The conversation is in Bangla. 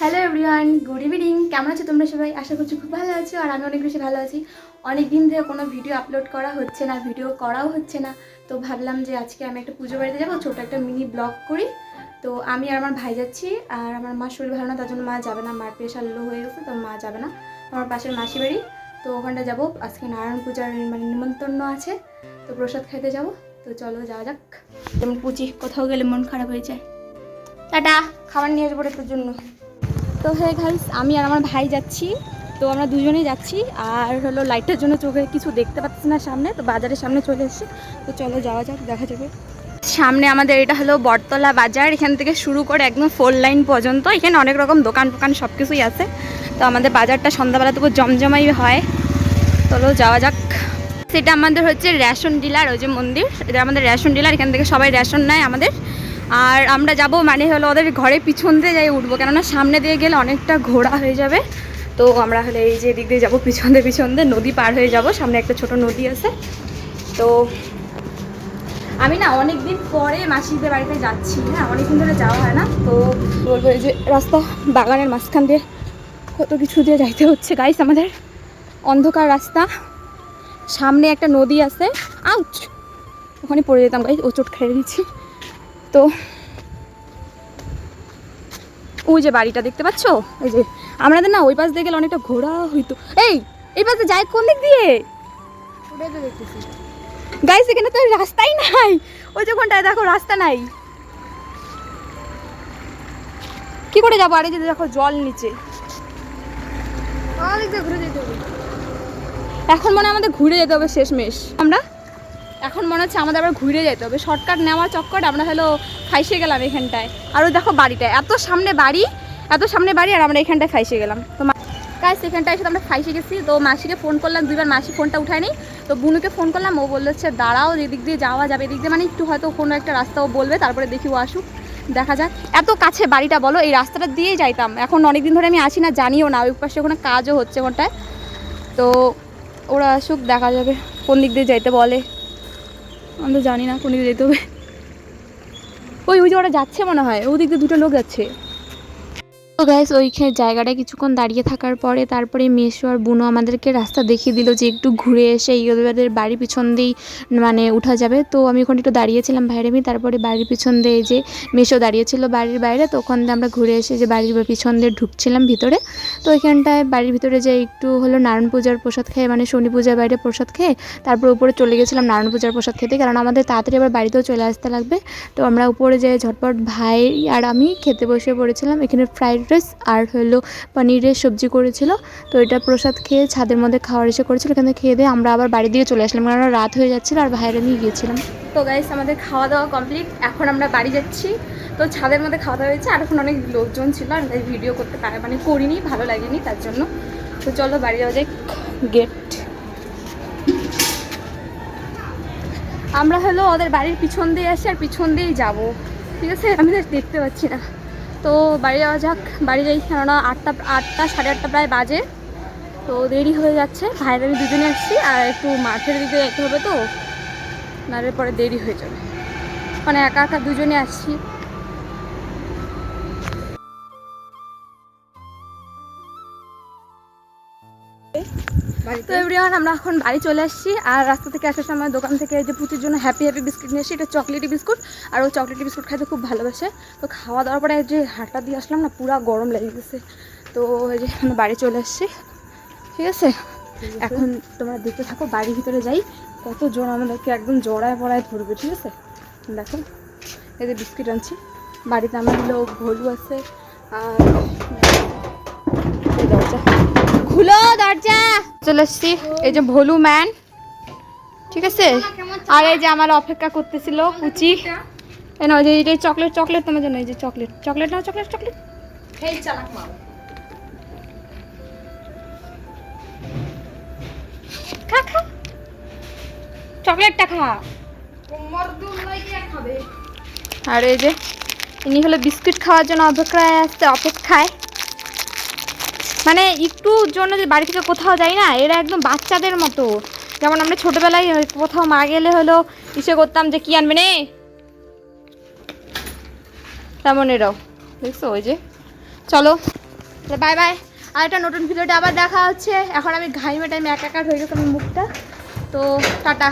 হ্যালো এভরিওয়ান গুড ইভিনিং কেমন আছো তোমরা সবাই? আশা করছি খুব ভালো আছো আর আমি অনেক বেশি ভালো আছি। অনেক দিন ধরে কোনো ভিডিও আপলোড করা হচ্ছে না ভিডিও করাও হচ্ছে না। তো ভাবলাম যে আজকে আমি একটা পুজো বাড়িতে যাব ছোটো একটা মিনি ব্লগ করি। তো আমি আর আমার ভাই যাচ্ছি আর আমার মা শরীর ভালো না, তার জন্য মা যাবে না। মার প্রেশার লো হয়ে গেছে, তো মা যাবে না। আমার পাশের মাসি বাড়ি। তো ওখানটা যাব। আজকে নারায়ণ পূজার মানে নিমন্ত্রণ আছে। তো প্রসাদ খাইতে যাব। তো চলো যাওয়া যাক। যেমন পুচি, কোথাও গেলে মন খারাপ হয়ে যায়। টাটা, খাবার নিয়ে আসব তোর জন্য। তো হে গাইস আমি আর আমার ভাই যাচ্ছি। তো আমরা দুজনেই যাচ্ছি আর হলো লাইটের জন্য চোখে কিছু দেখতে পাচ্ছি না সামনে, তো বাজারের সামনে চলে এসেছি। তো চলো যাওয়া যাক, দেখা যাবে। সামনে আমাদের এটা হলো বটতলা বাজার, এখান থেকে শুরু করে একদম ফোর লাইন পর্যন্ত। এখানে অনেক রকম দোকান টোকান সব কিছুই আছে। তো আমাদের বাজারটা সন্ধ্যাবেলা তো জমজমাই হয়। চলো যাওয়া যাক। সেটা আমাদের হচ্ছে রেশন ডিলার ওই যে মন্দির, এটা আমাদের রেশন ডিলার এখান থেকে সবাই রেশন নেয় আমাদের। আর আমরা যাব মানে হলো ওদের ঘরে পিছন দিয়ে যাই উঠবো, কেননা সামনে দিয়ে গেলে অনেকটা ঘোরা হয়ে যাবে। তো আমরা হলে এই যে দিক দিয়ে যাব, পিছন দিয়ে পিছন দিয়ে, নদী পার হয়ে যাব, সামনে একটা ছোট নদী আছে। তো আমি না অনেক দিন পরে মাসিদের বাড়িতে যাচ্ছি হ্যাঁ অনেকদিন ধরে যাওয়া হয় না। তো বলব এই যে রাস্তা বাগানের মাঝখান দিয়ে কত কিছু দিয়ে যাইতে হচ্ছে গাইস আমাদের অন্ধকার রাস্তা। সামনে একটা নদী আছে, আউচ, ওখানে পড়ে যেতাম গাইস ও চোট খেয়ে দিচ্ছি তো ওই যে বাড়িটা দেখতে পাচ্ছ? এই যে আমাদের না ওই পাশ দিয়ে গেলে অনেকটা ঘোরা হইতো। এই এই পাশে যায় কোন দিক দিয়ে? গাইস এখানে তো রাস্তাই নাই। ওই যে কোনটায় দেখো রাস্তা নাই। কি করে যাব? আরে যদি দেখো জল নিচে। এখন মনে আমাদের ঘুরে যেতে হবে শেষমেশ। আমরা এখন মনে হচ্ছে আমাদের আবার ঘুরে যেতে হবে। শর্টকাট নেওয়ার চক্কর, আমরা হলো ফাইসে গেলাম এখানটায়। আর ওই দেখো বাড়িটা এত সামনে বাড়ি, এত সামনে বাড়ি আর আমরা এখানটায় ফাইসে গেলাম। তো কাজ এখানটায় এসে আমরা ফাইসে গেছি। তো মাসিকে ফোন করলাম, দুইবার মাসি ফোনটা উঠায়নি। তো বুনুকে ফোন করলাম, ও বলল হচ্ছে, দাঁড়াও, এদিক দিয়ে যাওয়া যাবে। এদিক দিয়ে মানে একটু হয়তো কোনো একটা রাস্তা ও বলবে, তারপরে দেখি ও আসুক। দেখা যাক। এত কাছে বাড়িটা বলো, এই রাস্তাটা দিয়েই যাইতাম। এখন অনেক দিন ধরে আমি আসি না, জানিও না। ওই পাশে ওখানে কাজও হচ্ছে ওখানটায় তো ওরা আসুক, দেখা যাবে কোন দিক দিয়ে যাইতে বলে। আমি তো জানি না কোন দিকে যেতে হবে। ওই ওই যে ওরা যাচ্ছে মনে হয় ওই দিক দিয়ে দুটো লোক যাচ্ছে। তো গ্যাস ওইখানে জায়গাটায় কিছুক্ষণ দাঁড়িয়ে থাকার পরে তারপরে মেশো আর বুনো আমাদেরকে রাস্তা দেখিয়ে দিল যে একটু ঘুরে এসে ইয়োদের বাড়ির পিছন দিয়েই মানে উঠা যাবে। তো আমি ওখানে একটু দাঁড়িয়েছিলাম বাইরে আমি, তারপরে বাড়ির পিছন দিয়ে যে মেশো দাঁড়িয়েছিল বাড়ির বাইরে, তো ওখান দিয়ে আমরা ঘুরে এসে যে বাড়ির পিছন দিয়ে ঢুকছিলাম ভিতরে। তো ওইখানটায় বাড়ির ভিতরে যে একটু হলো নারায়ণ পূজার প্রসাদ খেয়ে মানে শনি পূজার বাইরে প্রসাদ খেয়ে, তারপর উপরে চলে গেছিলাম নারায়ণ পূজার প্রসাদ খেতে, কারণ আমাদের তাড়াতাড়ি আবার বাড়িতেও চলে আসতে লাগবে। তো আমরা উপরে যে ঝটপট ভাই আর আমি খেতে বসে পড়েছিলাম, এখানে ফ্রাইড রাইস আর হলো পনিরের সবজি করেছিল। তো এটা প্রসাদ খেয়ে ছাদের মধ্যে খাওয়ার এসে করেছিল। এখানে খেয়ে দিয়ে আমরা আবার বাড়ি দিয়ে চলে আসলাম। কারণ রাত হয়ে যাচ্ছিল আর ভাইয়ের নিয়ে গিয়েছিলাম। তো গাইস আমাদের খাওয়া দাওয়া কমপ্লিট এখন আমরা বাড়ি যাচ্ছি। তো ছাদের মধ্যে খাওয়া দাওয়া হয়েছে। আর এখন অনেক লোকজন ছিল আর তাই ভিডিও করতে পারে মানে করিনি, ভালো লাগেনি তার জন্য। তো চলো বাড়ি যাওয়া যাক। গেট আমরা হলো ওদের বাড়ির পিছন দিয়ে আসি আর পিছন দিয়েই যাব। ঠিক আছে? আমি দেখতে পাচ্ছি না। তো বাড়ি যাওয়া যাক। বাড়ি যাই কেননা আটটা আটটা, সাড়ে আটটা প্রায় বাজে। তো দেরি হয়ে যাচ্ছে। ভাইয়ের আমি দুজনে আসছি আর একটু মাঠের দিকে যেতে হবে তো। নাহলে পরে দেরি হয়ে যাবে। মানে একা একা দুজনে আসছি। তো এভরিওয়ান আমরা এখন বাড়ি চলে আসছি আর রাস্তা থেকে আসার সময় দোকান থেকে যে পুচির জন্য হ্যাপি হ্যাপি বিস্কুট নিয়ে এটা চকলেটি বিস্কুট আর ও চকলেটি বিস্কুট খাইতে খুব ভালোবাসে। তো খাওয়া দাওয়ার পরে যে হাটটা দিয়ে আসলাম না পুরো গরম লেগে গেছে। তো এই যে আমরা বাড়ি চলে আসছি। ঠিক আছে? এখন তোমরা দেখতে থাকো বাড়ির ভিতরে যাই। কতজন আমাদেরকে একদম জড়ায় পড়ায় ধরবে ঠিক আছে? দেখো এই যে বিস্কুট আনছি। বাড়িতে আমার হলো ভলু আছে আর খুলো দরজা। চলে এসছি এই যে ভোলু ম্যান। ঠিক আছে? আর এই যে আমার অপেক্ষা করতেছিল কুচি। এই না যে চকলেট চকলেট তোমার জন্য এই যে চকলেট। চকলেট নাও চকলেট চকলেট। খা খা। চকলেটটা খা। আর এই যে ইনি হলো বিস্কুট খাওয়ার জন্য অপেক্ষায় আসতে অপেক্ষায়। মানে একটু জন্য যে বাড়ি থেকে কোথাও যাই না, এরা একদম বাচ্চাদের মতো। যেমন আমরা ছোটোবেলায় কোথাও মা গেলে হলো ইসে করতাম যে, কি আনবে নে? তেমন এরাও। দেখছ ওই যে? চলো বাই বাই আর একটা নতুন ভিডিওটা আবার দেখা হচ্ছে। এখন আমি ঘাইমে টাইমে একাকার হয়ে গেছে আমার মুখটা। তো টাটা।